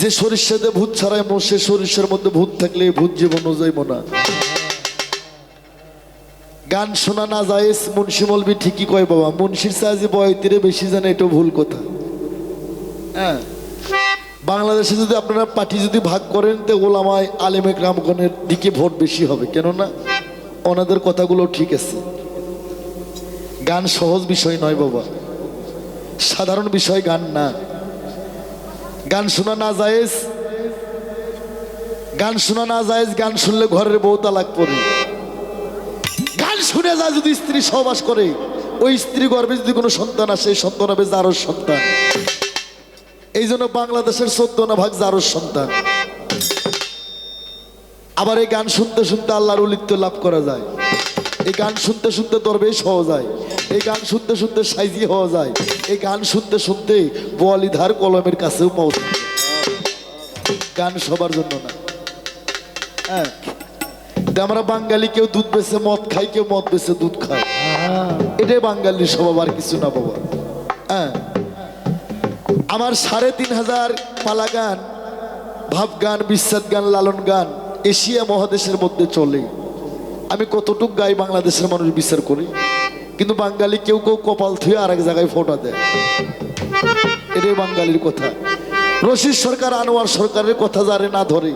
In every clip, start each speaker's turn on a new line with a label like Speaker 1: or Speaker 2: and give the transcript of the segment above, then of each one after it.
Speaker 1: যে সরিষাতে ভূত ছাড়াই মো, সে সরিষার মধ্যে ভূত থাকলে ভূত জীবনও যাইব না। গান শোনা না যায়, মুন্সি মলবি ঠিকই কয় বাবা। মুন্সির সাহায্যে বয়তিরে বেশি জানে এটা ভুল কথা। হ্যাঁ? বাংলাদেশে যদি আপনারা পার্টি যদি ভাগ করেন, তো ওলামায় আলেমে গ্রামগণের দিকে ভোট বেশি হবে, কেননা ওনাদের কথাগুলো ঠিক আছে। গান সহজ বিষয় নয় বাবা। সাধারণ বিষয় গান না। গান শোনা না জায়েজ? গান শোনা না জায়েজ, গান শুনলে ঘরের বউ তালাক পড়ে। গান শুনে যায় যদি স্ত্রী সহবাস করে, ওই স্ত্রী গর্বে যদি কোনো সন্তান আসে, এই সন্তান হবে জারোর সন্তান। এই জন্য বাংলাদেশের চোদ্দ না ভাগ জারোর সন্তান। আবার এই গান শুনতে শুনতে আল্লাহর উলিত্য লাভ করা যায়। এই গান শুনতে শুনতে দরবেশ হওয়া যায়। এই গান শুনতে শুনতে সাইজি হওয়া যায়। এই গান শুনতে শুনতে বোয়ালিধার কলমের কাছেও পৌঁছে গান সবার জন্য না। হ্যাঁ আমরা বাঙালি, কেউ দুধ বেছে মদ খাই কেউ মদ বেছে দুধ খায়। এটাই বাঙালির স্বভাব, আর কিছু না বাবা। হ্যাঁ আমার সাড়ে তিন হাজার পালা গান, ভাব গান বিস্বাদ গান, লালন গান এশিয়া মহাদেশের মধ্যে চলে। আমি কতটুক গাই বাংলাদেশের মানুষ বিচার করি, কিন্তু বাঙালি কেউ কেউ কপাল থুয়ে আরেক জায়গায় ফোটা দেয়। এটাই বাঙালির কথা। রশিদ সরকার, আনোয়ার সরকারের কথা যারে না ধরে,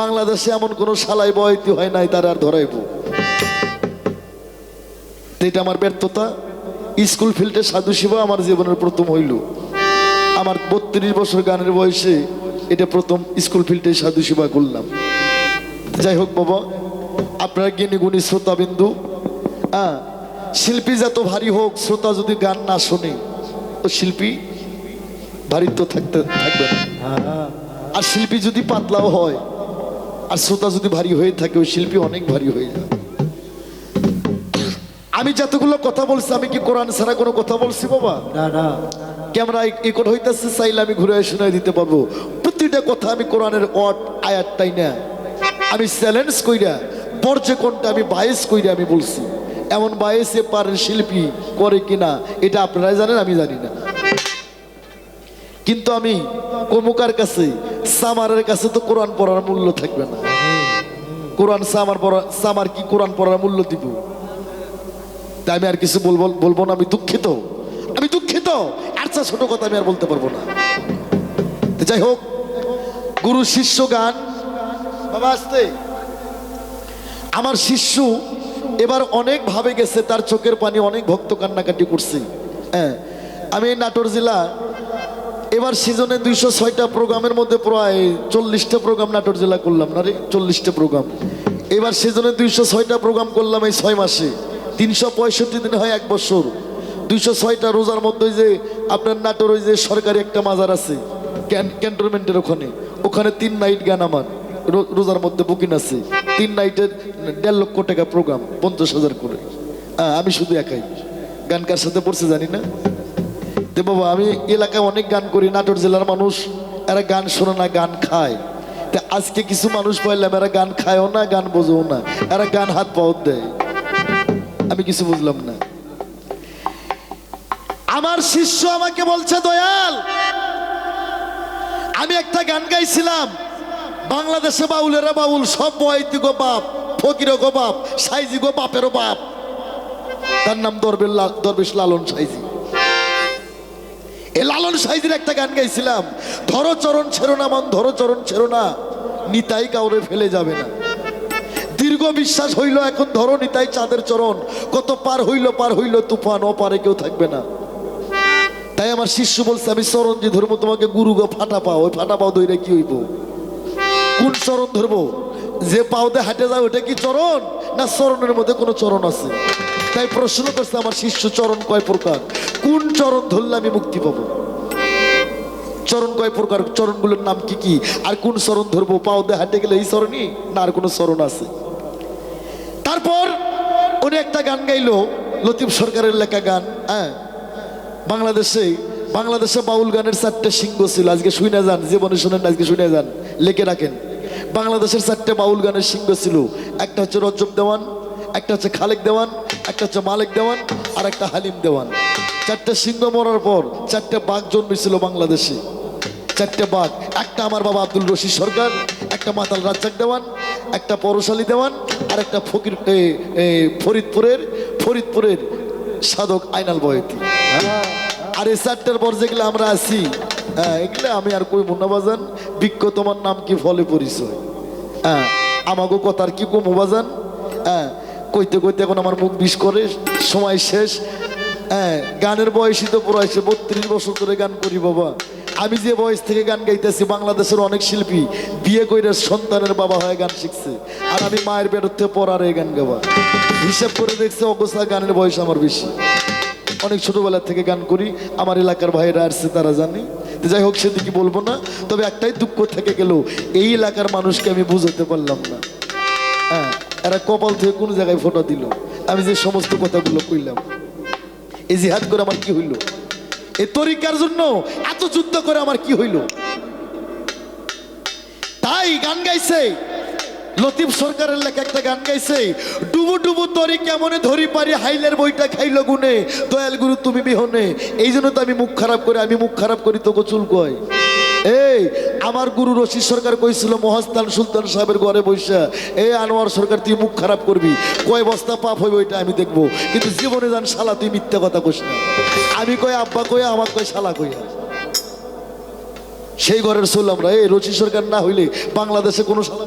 Speaker 1: বাংলাদেশে এমন কোনো সালাই বয়তি হয় নাই, তার আর ধরাইব। এটা আমার ব্যর্থতা। স্কুল ফিল্ডে সাধু শিবা আমার জীবনের প্রথম হইল। আমার বত্রিশ বছর গানের বয়সে এটা প্রথম স্কুল ফিল্ডে সাধু সেবা করলাম। যাই হোক বাবা আপনার জ্ঞানী গুণী শ্রোতাবিন্দু? হ্যাঁ শিল্পী যত ভারী হোক শ্রোতা যদি গান না শোনে তো শিল্পী ভারী তো থাকতে থাকবে না। আর শিল্পী যদি পাতলাও হয় আর শ্রোতা যদি ভারী হয়ে থাকে ওই শিল্পী অনেক ভারী হয়ে যায়। আমি যতগুলো কথা বলছি আমি কি কোরআন ছাড়া কোনো কথা বলছি বাবা?
Speaker 2: না না।
Speaker 1: ক্যামেরা একট হইতেছে চাইলে আমি ঘুরে শোনাই দিতে পারব। প্রতিটা কথা আমি কোরআনের অট আয়াতটাই না? আমি চ্যালেঞ্জ কইরা কোনটা আমি বায়েস কইরা আমি বলছি, এমন বায়েসে পারেন শিল্পী করে কিনা, এটা আপনারাই জানেন, আমি জানি না। কিন্তু আমি কমুকার কাছে, সামারের কাছে তো কোরআন পড়ার মূল্য থাকবে না। কোরআন সামার পড়া, সামার কি কোরআন পড়ার মূল্য দিব? তাই আমি আর কিছু বলব বলব না, আমি দুঃখিত। আমি দুঃখিত আচ্ছা ছোট কথা আমি আর বলতে পারব না। যাই হোক গুরু শিষ্য গান, বাবা আসতে। আমার শিষ্য এবার অনেক ভাবে গেছে, তার চোখের পানি অনেক ভক্ত কান্নাকাটি করছে। হ্যাঁ আমি নাটোর জেলা এবার সিজনে দুইশো ছয়টা প্রোগ্রামের মধ্যে প্রায় চল্লিশটা প্রোগ্রাম নাটোর জেলা করলাম না রে? চল্লিশটা প্রোগ্রাম। এবার সিজনে দুইশো ছয়টা প্রোগ্রাম করলাম এই ছয় মাসে। তিনশো পঁয়ষট্টি দিন হয় এক বছর। দুইশো ছয়টা রোজার মধ্যে যে আপনার নাটোর ওই যে সরকারি একটা মাজার আছে, ক্যান- ক্যান্টনমেন্টের ওখানে। ওখানে তিন নাইট গান আমার রোজার মধ্যে বুকিং আছে। তিন নাইটের দেড় লক্ষ টাকা প্রোগ্রাম পঞ্চাশ হাজার করে। আমি শুধু একাই। গান কার সাথে পড়ছে জানি না। তো বাবা, আমি এলাকায় অনেক গান করি, নাটোর জেলার মানুষ, এরা গান শোনে না, গান খায়। তা আজকে কিছু মানুষ পাইলাম, এরা গান খায়ও না, গান বোঝেও না। এরা গান হাত পাও দেয়। আমি কিছু বুঝলাম না। আমার শিষ্য আমাকে বলছে, দয়াল, আমি একটা গান গাইছিলাম। বাংলাদেশে বাউলেরা বাউল, সব বয়তি গো বাপ ফকির গো বাপ, সাইজি গো বাপেরও বাপ। তার নাম দরবেশ লা- দরবেশ লালন সাইজি। এ লালন সাইজির একটা গান গাইছিলাম, ধরো চরণ ছেড়ো না মন, ধরো চরণ ছেড়ো না, নিতাই কাউরে ফেলে যাবে না। দীর্ঘ বিশ্বাস হইল এখন ধরো নিতাই চাঁদের চরণ, কত পার হইল পার হইল তুফান ও পারে কেউ থাকবে না। তাই আমার শিষ্য বলছে, আমি চরণ যে ধরবো তোমাকে গুরু গো ফাটা পাও, ওই ফাটা পাও দইরে কি হইব? কোন চরণ ধরবো? যে পাওতে হাঁটে যায়, ওটা কি চরণ? না চরণের মধ্যে কোনো চরণ আছে? তাই প্রশ্ন করছে আমার শিষ্য, চরণ কয় প্রকার? কোন চরণ ধরলে আমি মুক্তি পাবো? চরণ কয় প্রকার? চরণগুলোর নাম কি কি? আর কোন চরণ ধরবো? পাও দিয়ে হাঁটে গেলে এই চরণই? না আর কোনো চরণ আছে? তারপর উনি একটা গান গাইলো, লতিফ সরকারের লেখা গান হ্যাঁ? বাংলাদেশে বাংলাদেশে বাউল গানের চারটে সিংহ ছিল। আজকে শুনে যান, জীবনে শুনেন আজকে শুনে যান। লিখে রাখেন। বাংলাদেশের চারটে বাউল গানের সিংহ ছিল। একটা হচ্ছে রজব দেওয়ান, একটা হচ্ছে খালেক দেওয়ান, একটা হচ্ছে মালিক দেওয়ান, আর একটা হালিম দেওয়ান। চারটে সিংহ মরার পর চারটে বাঘ জন্মেছিল বাংলাদেশে। চারটে বাঘ, একটা আমার বাবা আব্দুল রশিদ সরকার, একটা মাতাল রাজ্জাক দেওয়ান, একটা পরশালী দেওয়ান, আর একটা ফকির ফরিদপুরের ফরিদপুরের সাধক আইনাল বয়তি। আর এই চারটার পর যেগুলো আমরা আছি হ্যাঁ এগুলো আমি আর কই মুন্না বাজান। বিজ্ঞ, তোমার নাম কি? ফলে পরিচয়। হ্যাঁ আমাকে কথার কি কম বাজান? হ্যাঁ কইতে কইতে এখন আমার মুখ বিষ করে, সময় শেষ। হ্যাঁ গানের বয়সই তো পড়াইছে বত্রিশ বছর ধরে গান করি বাবা। আমি যে বয়স থেকে গান গাইতেছি, বাংলাদেশের অনেক শিল্পী বিয়ে কইরে সন্তানের বাবা হয়ে গান শিখছে। আর আমি মায়ের থেকে পড়ার এই গান গাওয়া। হিসাব করে দেখছে অবস্থা গানের বয়স আমার বেশি। অনেক ছোটবেলা থেকে গান করি, আমার এলাকার ভাইয়েরা আসছে, তারা জানে। যাই হোক সেদিকে বলব না, তবে একটাই দুঃখ থেকে গেল, এই এলাকার মানুষকে আমি বুঝাতে পারলাম না। হ্যাঁ এরা কপাল থেকে কোন জায়গায় ফোটো দিল। আমি যে সমস্ত কথাগুলো কইলাম, এই জিহাদ করে আমার কি হইল? এ তরিকার জন্য এত যুদ্ধ করে আমার কি হইল? তাই গান গাইছে লতিফ সরকারের লেখা একটা গান গাইছে, ডুবু ডুবু তরি কেমনে ধরি পারি, হাইলের বইটা খাইল গুনে দয়াল গুরু তুমি বিহনে। এই জন্য তো আমি মুখ খারাপ করে, আমি মুখ খারাপ করি তোকে চুল কয়। এই, আমার গুরু রশিদ সরকার কইছিল মহাস্তান সুলতান সাহেবের ঘরে বৈশা এই আনোয়ার সরকার, তুই মুখ খারাপ করবি। কয় বস্তা পাপ হইব ওইটা আমি দেখব। কিন্তু জীবনে যান শালা, তুই মিথ্যা কথা কইস না। আমি কই আব্বা কই আমার কই শালা কইয়া সেই ঘরের সোল আমরা, এই রচি সরকার না হইলে বাংলাদেশে কোনো শালা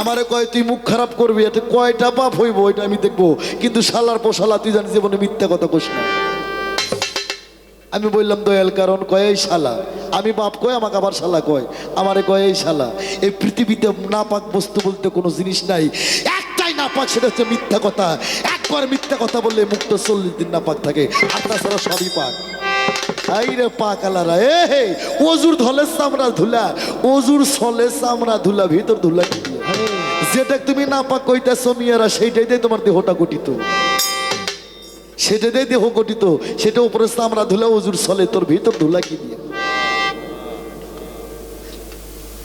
Speaker 1: আমারে কয়, তুই মুখ খারাপ করবি, এতে কয়টা পাপ হইব এটা আমি দেখব। কিন্তু শালার পোশালা, তুই জানিস জীবনে মিথ্যা কথা কোস না। আমি বললাম, দয়াল কারণ, কয়, এই শালা। আমি, বাপ কয়, আমাকে আবার শালা কয়। আমারে কয়, এই শালা, এই পৃথিবীতে নাপাক বস্তু বলতে কোনো জিনিস নাই। একটাই নাপাক, সেটা হচ্ছে মিথ্যা কথা। একবার মিথ্যা কথা বললে মুক্ত চল্লিশ দিন নাপাক থাকে। আর তাছাড়া সবই পাক। এই রে পা কালারা এ ধলে চামড়া ধুলা, অজুর সলে চামড়া ধুলা, ভিতর ধুলা? যেটা তুমি না পাক কইতেছ মিয়ারা, সেইটাই দিয়ে তোমার দেহটা গঠিত। সেটা দিয়ে দেহ গঠিত, সেটা উপরে আমরা ধুলা উজুর চলে, তোর ভিতর ধুলা কি দিয়ে?